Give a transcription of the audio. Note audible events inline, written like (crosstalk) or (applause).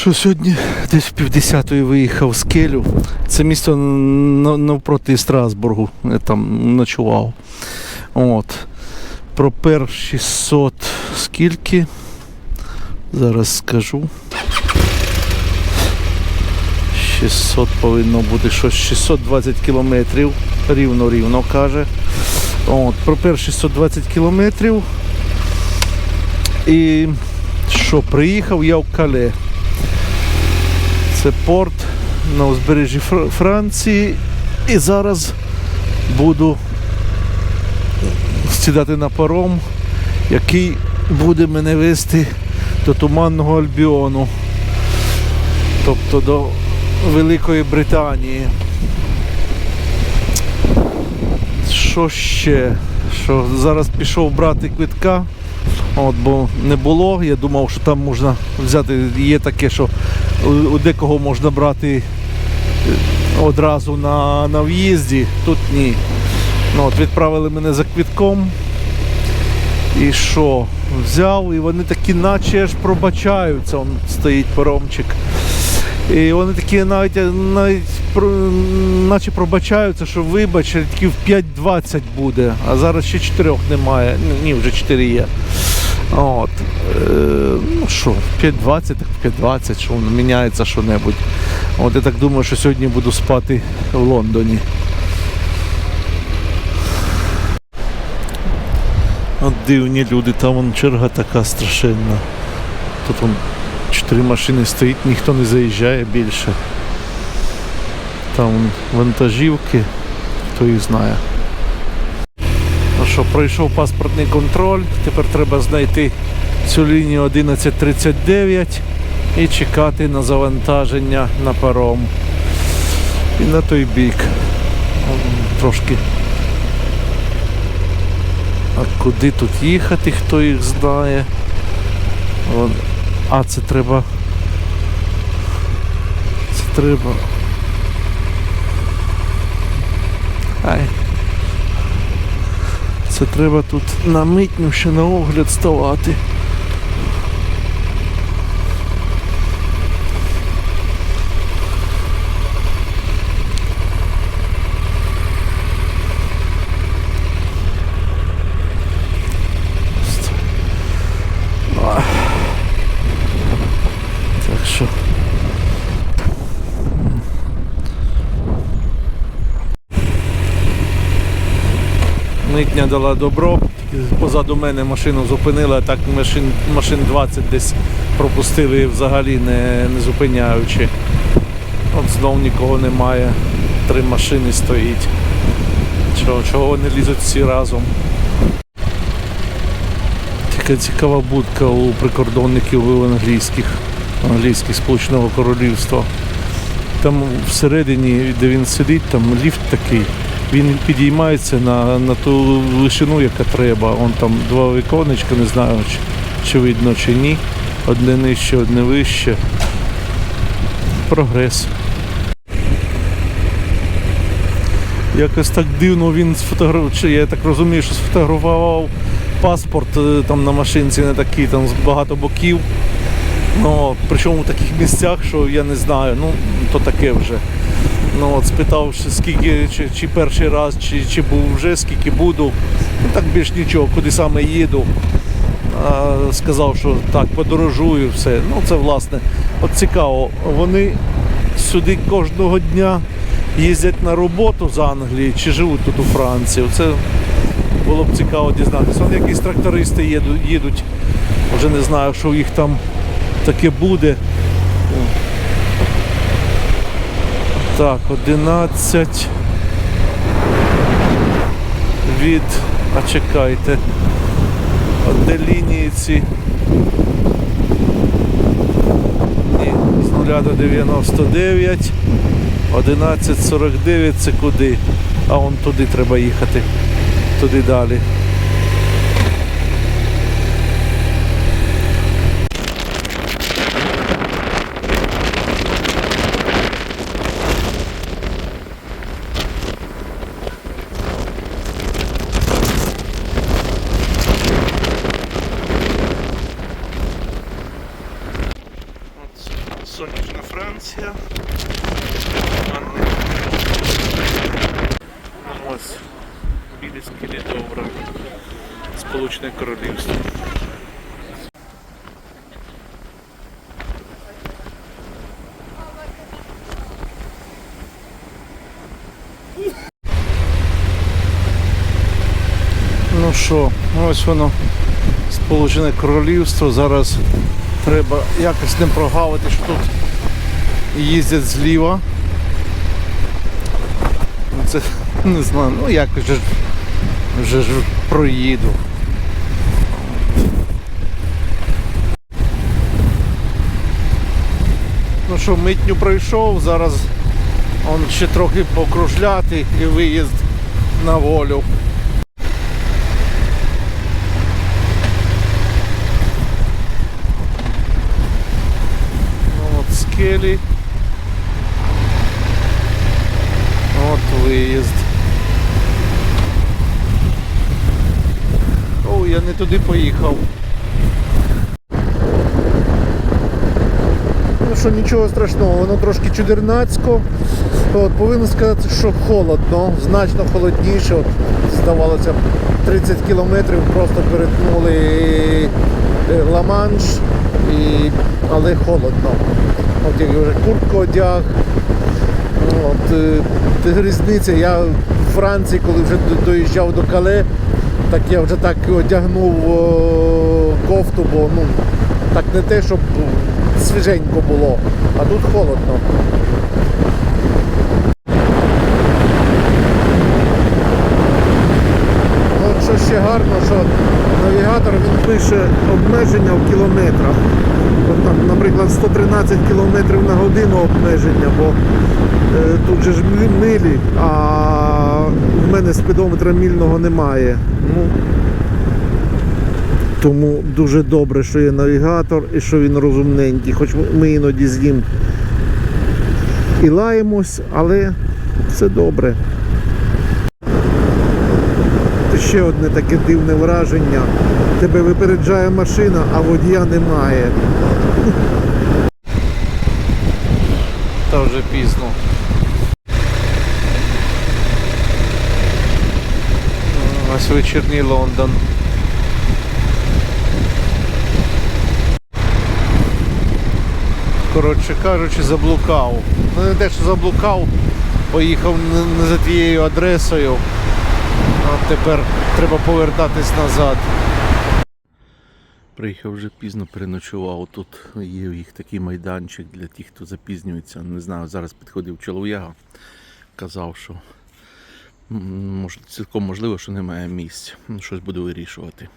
Що сьогодні десь в півдесятої виїхав з Келю. Це місто навпроти Страсбургу. Я там ночував. От. Пропер 600 скільки? Зараз скажу. 600 повинно бути щось 620 кілометрів. Рівно-рівно каже. От, пропер 620 кілометрів. І що, приїхав я в Кале. Це порт на узбережжі Франції. І зараз буду сідати на паром, який буде мене вести до Туманного Альбіону. Тобто до Великої Британії. Що ще? Що зараз пішов брати квитка. От, бо не було. Я думав, що там можна взяти. Є таке, що у, декого можна брати е, одразу на, на в'їзді. Тут ні. Ну, от, відправили мене за квитком. І що? Взяв, і вони такі, наче аж пробачаються. Он стоїть паромчик. І вони такі навіть, навіть про- наче пробачаються, що вибач, тільки в 5.20 буде, а зараз ще 4 немає. Ні, вже 4 є. От. Е, ну що, в 5.20, так в 5.20, що воно міняється що-небудь. От я так думаю, що сьогодні буду спати в Лондоні. От дивні люди, там вон черга така страшенна. Тут вон чотири машини стоїть, ніхто не заїжджає більше. Там вон вантажівки, хто їх знає. Ну що, пройшов паспортний контроль, тепер треба знайти цю лінію 1139 і чекати на завантаження на паром. І на той бік. Трошки. А куди тут їхати, хто їх знає? А, це треба. Це треба. Ай. Це треба тут на митню ще на огляд ставати. Ах. Так що. Митня дала добро, позаду мене машину зупинили, а так машин, машин 20 десь пропустили взагалі не, не зупиняючи. От знов нікого немає. Три машини стоїть. Чого, чого вони лізуть всі разом? Така цікава будка у прикордонників англійських, англійських Сполученого Королівства. Там всередині, де він сидить, там ліфт такий. Він підіймається на, на ту вишину, яка треба. Он там два віконечка, не знаю, чи, чи видно, чи ні. Одне нижче, одне вище. Прогрес. Якось так дивно він сфотографував, я так розумію, що сфотографував паспорт е, там на машинці не такий, там з багато боків. Ну, причому в таких місцях, що я не знаю, ну то таке вже. Ну от спитав, чи скільки, чи, чи перший раз, чи, чи був вже, скільки буду. Ну так більш нічого, куди саме їду. А, сказав, що так, подорожую, все. Ну це власне. От цікаво, вони сюди кожного дня їздять на роботу з Англії чи живуть тут у Франції. Це було б цікаво дізнатися. Вони якісь трактористи їдуть, їдуть. Вже не знаю, що їх там таке буде. Так, 11 від. А чекайте. От де лінії ці. Ні, з 0 до 99. 11.49 це куди? А вон туди треба їхати. Туди далі. Франція. Ось білі добре. Сполучене Королівство. Ну що, ось воно Сполучене Королівство. Зараз треба якось не прогавити, що тут їздять зліва. Ну, Це (laughs) не знаю, ну якось же, ж- вже ж проїду. Ну що, митню пройшов, зараз он ще трохи покружляти і виїзд на волю. Ну, От скелі. От виїзд. О, я не туди поїхав. Ну що, нічого страшного, воно трошки чудернацько. От, повинен сказати, що холодно, значно холодніше. От, здавалося, 30 кілометрів просто перетнули е, Ла-Манш, і... але холодно. От я вже куртку одяг. От, е, різниця. Я в Франції, коли вже доїжджав до Кале, так я вже так одягнув о, кофту, бо ну, так не те, щоб свіженько було, а тут холодно. Ну, що ще гарно, що навігатор він пише обмеження в кілометрах. От там, наприклад, 113 км на годину обмеження, бо е, тут же ж милі, а в мене спідометра мільного немає. Ну, тому дуже добре, що є навігатор і що він розумненький. Хоч ми іноді з ним і лаємось, але все добре. Це ще одне таке дивне враження. Тебе випереджає машина, а водія немає. Та вже пізно. Ось вечірній Лондон. Коротше кажучи, заблукав. Ну не те, що заблукав, поїхав не- за тією адресою. А тепер треба повертатись назад. Приїхав вже пізно, переночував. Тут є їх такий майданчик для тих, хто запізнюється. Не знаю, зараз підходив чолов'яга, казав, що цілком можливо, що немає місць. Щось буду вирішувати.